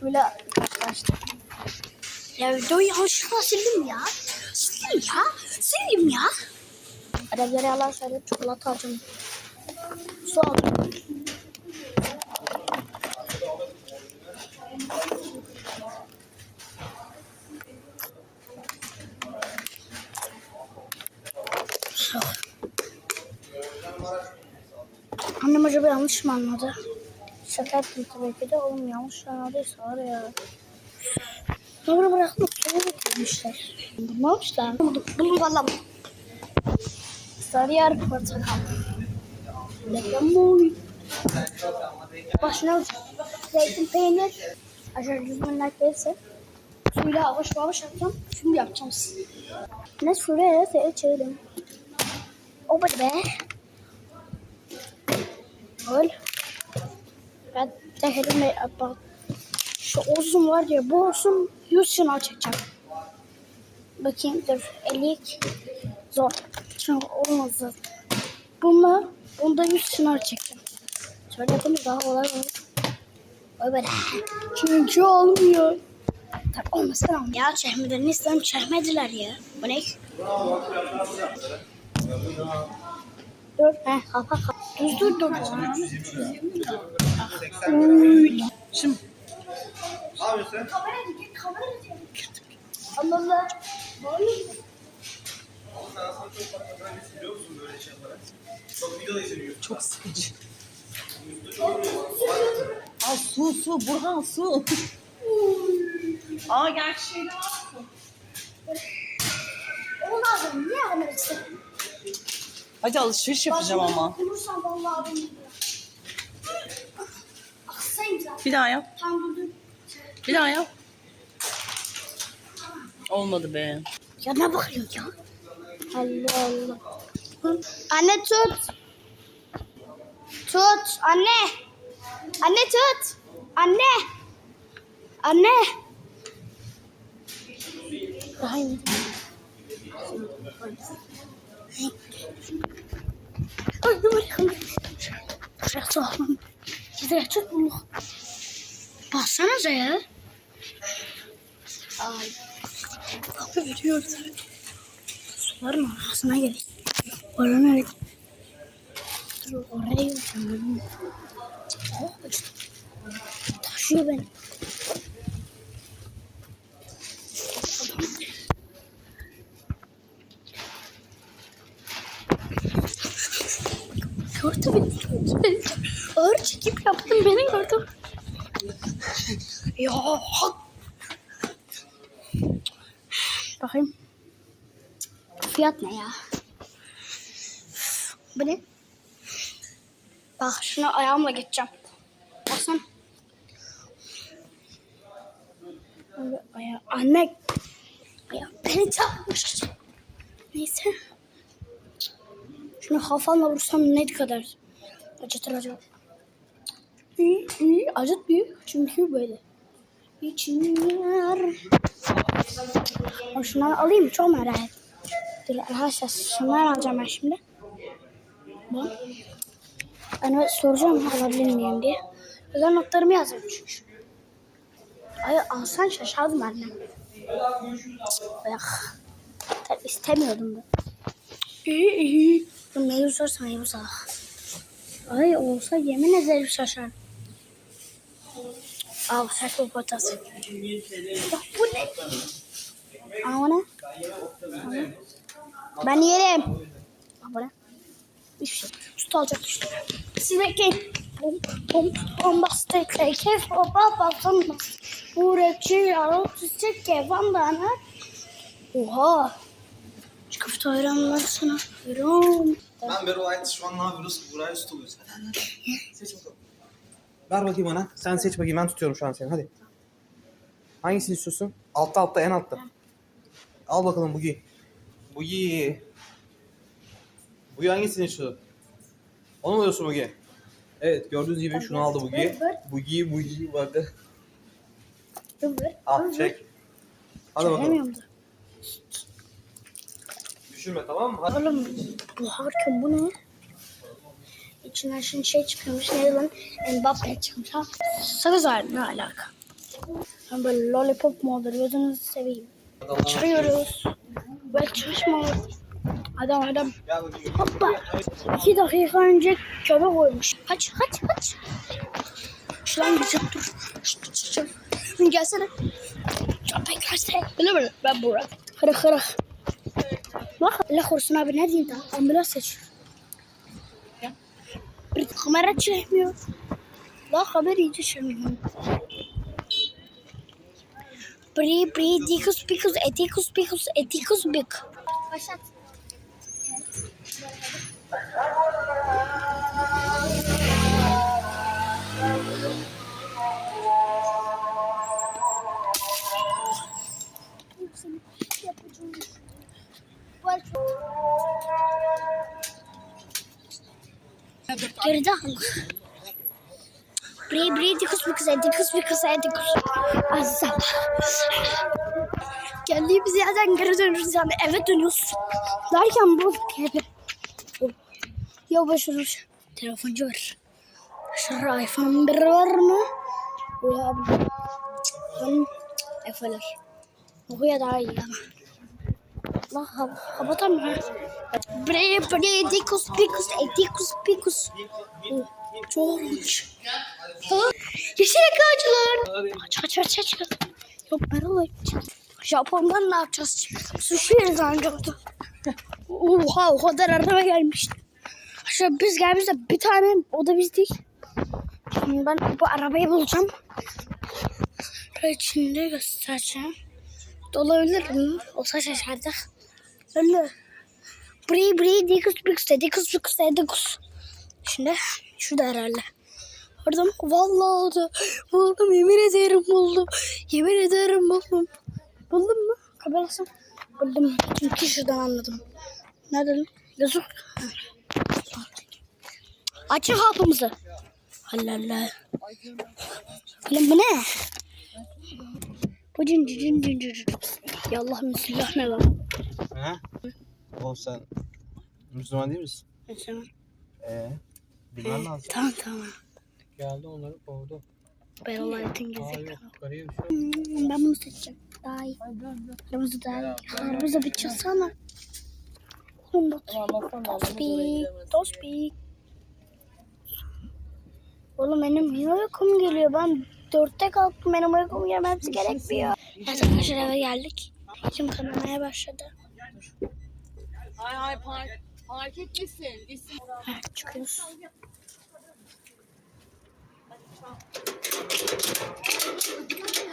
suyla karşılaştık. Ya videoyu yanlışlıkla sildim ya. Sildim ya. Sildim ya. Ödevleri yalan söyleyip çikolata alacağım. Su alacağım. Annem acaba yanlış mı anladı? Şaka yaptım tabii ki de. Oğlum yanlış anladıysa var ya. Sonra bırakmak sonra getirmişler. Ne yapmışlar? Buldum, buldum valla. Sarıyer portakal. Lemon. Başına zeytin peynir. Aşağı yüz minnak gelirse. Suyla yavaş yavaş yapacağım. Şimdi yapacağım. Ne şuraya seçelim. O be. Öl. Ben tekerime bak. Şu olsun var ya bu olsun 100 şınav çekeceğim. Bakayım dur 50 zor. Çünkü olmaz. Bununla bunda 100 şınav çekeceğim. Şöyle yapalım daha kolay olur. Oy böyle. Çünkü olmuyor. Tabii olmasın ama ya çekmeden istem çekmediler ya. Bu ne? Dur. He kapa kapa. Dur dur dur. Uy. Şimdi. Yapıyorsun sen? Çok şey sıkıcı. Aa su su Burhan su. Aa gerçi şeyde var mı? O lazım. Niye almışsın? Hadi alışveriş yapacağım ama. Vallahi zaten. Bir daha yap. Tam. Bir daha yap. Olmadı be. Ya ne bakıyorsun ya? Allah Allah. Anne tut. Tut. Anne. Anne tut. Anne. Anne. Daha iyi. Ay ne var ya? Şuraya soğanım. Şuraya tut bunu. Bassanıza ya. Ay. Kapı veriyoruz. Suların arasına gelin. Oraya ne? Dur oraya yürüyeceğim. Oh. Taşıyor beni. Gördü beni, gördü beni. Ağır çekim yaptım, beni gördü. Ya. Bakayım. Fiyat ne ya? Bu ne? Bak şunu ayağımla geçeceğim. Baksana. Aya anne. Aya beni çarpmış. Neyse. Şunu kafamla vursam ne kadar acıtır acaba? İyi, iyi. Acıtmıyor. Çünkü böyle. İçinler. Ama şunları alayım? Çok merak ettim. Dur arkadaşlar şunları alacağım ben şimdi. Bu. Hani soracağım alabilir miyim diye. Özel notlarımı yazıyorum çünkü. Ay alsan şaşardım annem. Ayak. Tabii istemiyordum da. İyi iyi. Bu meyve sorsa meyve. Ay olsa yemin ederim şaşardım. Al saklı potası. Ya bu ne? Aa o ne? Ben yerim. Aa bu ne? Hiçbir şey. Süt alacak işte. Siz bekleyin. Bom bom bombastik keyif baba basın. Uğraşçı yarı çiçek kevan dana. Oha. Şu kafta ayranlar sana. Ayran. Ben Bero Ait şu an ne yapıyoruz? Burayı hadi. Seç bakalım. Ver bakayım bana. Sen seç bakayım. Ben tutuyorum şu an seni. Hadi. Hangisini istiyorsun? Altta altta en altta. Al bakalım Bugi. Bugi. Bugi hangisini istiyorsun? Onu mu diyorsun Bugi? Evet gördüğünüz gibi şunu aldı Bugi. Bugi Bugi ver. Al çek. Hadi bakalım. Düşürme tamam mı? Hadi. Oğlum bu harika bu ne? İçinden şimdi şey çıkıyormuş. Ne lan? Mbappe çıkmış ha. Sakız var ne alaka? Ben böyle lollipop mu olur gözünüzü seveyim. Çıkıyoruz. Böyle çalışma. Adam adam. Hoppa. İki dakika önce köpe koymuş. Kaç kaç kaç. Dur. Şşt, şşt, şşt. Hı, Gelsene. Köpek gelsene. Böyle böyle. Ben Burak. Kırık kırık. Korusun abi ne diyeyim daha. Ambulans seç. Bir kamera çekmiyor. Bak haber iyice çekmiyor. Pri pri dikus pikus etikus pikus etikus bik. Başlat. Geride al. Bre bre dikus bikus dikus bikus dikus. Azam. Geldiğimiz yerden geri dönüyoruz yani eve dönüyoruz. Derken bu kedi. Ya başarır. Telefoncu var. Şurada iPhone bir var mı? Hanım Efe'ler. Okuya daha iyi ama. Allah hava, hava tam ya. Bre bre dikus pikus e dikus pikus. Oh, Çok. Ha, Yeşil ağaçlar. Aç aç aç aç. Yok ben olayım. Japon'dan ne yapacağız? Sushi yeriz anca orada. Oha o kadar araba gelmişti. Aşağı biz gelmişte bir tane o da biz değil. Şimdi ben bu arabayı bulacağım. İçinde göstereceğim. Dolabilir mi? Olsa şaşardık. Öyle. Bri bri dikus bikus dikus bikus dikus. Şimdi şurada herhalde. Orada mı? Vallahi orada. Buldum yemin ederim buldum. Yemin ederim buldum. Buldun mu? Kamerası. Buldum. Çünkü şuradan anladım. Nerede lan? Yazık. Açın kapımızı. Allah. Oğlum bu ne? Bu cin cin cin cin cin. Ya Allah bismillah ne lan? Ha? Oğlum sen Müslüman değil misin? Mesela. Ee, bilmen lazım. Tamam tamam. Geldi onları kovdu. Ben yok yukarıya bir şey. Hmm, ben bunu seçeceğim. Daha iyi. Kırmızı daha iyi. Kırmızı bir çıksana. Oğlum bak. Tospik. Tospik. Oğlum benim niye uykum geliyor? Ben dörtte kalktım. Benim uykum gelmesi gerekmiyor. Arkadaşlar eve geldik. Şimdi kanamaya başladı. Hay hay park. Fark etmesin. Evet çıkıyoruz.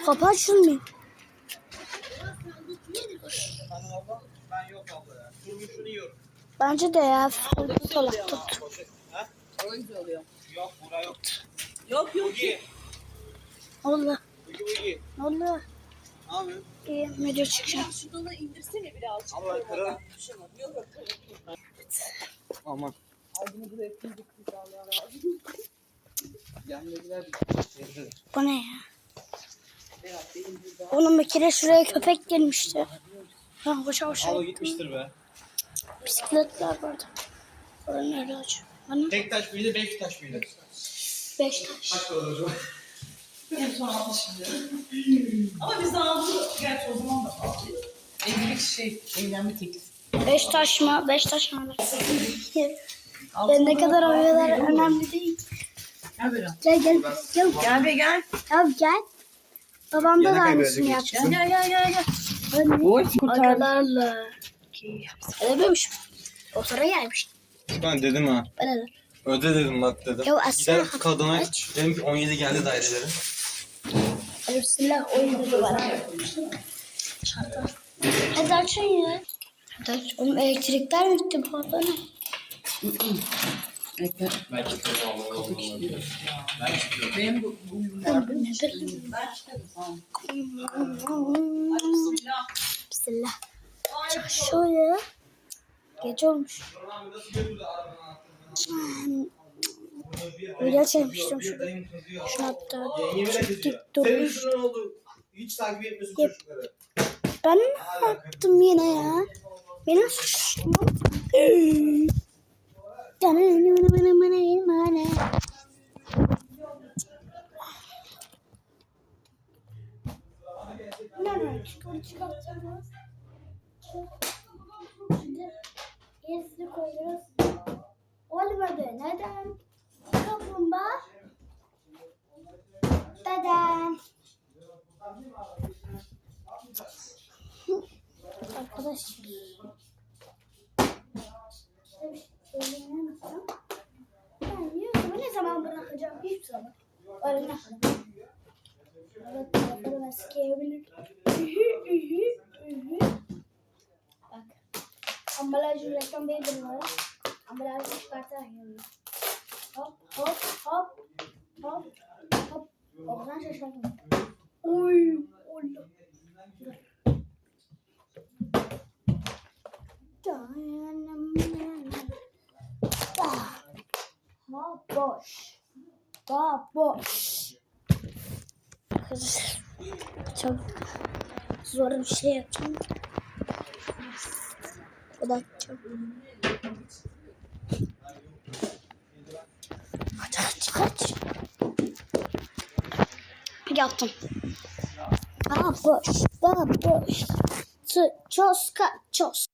Kapı açılmıyor. Bence de ya. Farklı salak tut. Yok bura yok. Yok yok. Allah. Bugi bugi. İyi video çıkacağım. Şuradan da indirsene birazcık. Abla ben kırarım. Aman. Ay bunu buraya kırdık biz Allah razı. Gelmediler. Bu ne ya? Oğlum bir kere şuraya köpek gelmişti. Ha hoşa hoşa. Abla gitmiştir be. Bisikletler vardı. Oranın öyle açıyor. Tek taş mıydı, beş taş mıydı? beş taş. Kaç kadar acaba? En son aldı şimdi. Ama biz de aldı. Gerçi o zaman da aldı. Evlilik şey, evlenme teklifi. Beş taş mı? Beş taş mı? Ben ne kadar oyalar önemli değil. Gel. Gel gel. Gel Gel be gel. gel. gel. Babam da Yana aynısını yaptı. Gel gel gel gel. Oy Agalarla. Ödememişim. O sıra gelmiş. Ben dedim ha. Ben öyle. Öde dedim bak dedim. Ya aslında Gider kadına dedim ki 17 geldi daireleri. Bismillah oyunları var. Çanta. Hadi açın ya. Hadi aç. Oğlum elektrikler mi gitti bu arada ne? Tamam. Bismillah. Çık şöyle. Gece olmuş. Video çekmiştim şurada. Şu hatta çok dik durmuş. Hiç takip etmiyorsun çocukları. Ben ne yaptım yine ya? Benim suçum. Ne ne çıkar çıkartacağız. Şimdi gerisini koyuyoruz. Olmadı. Neden? Kaplumbağa. Neden? Arkadaşlar. Ben yüzümü ne zaman bırakacağım? Hiçbir zaman. Öyle ne kadar. Evet, telefonum eskiyebilir. Ühü, ühü, ühü. Bak. Ambalajı reklam değil bunlara. Ambalajı çıkartarak hop. Hop, hop. Oradan şaşırdım. Oy, Allah. Dur. Ah. Ha boş. Ha boş. Kız çok zor bir şey yaptım. Bu da çok. Hadi aç aç. Yaptım. Ha boş. Ha boş. Ços.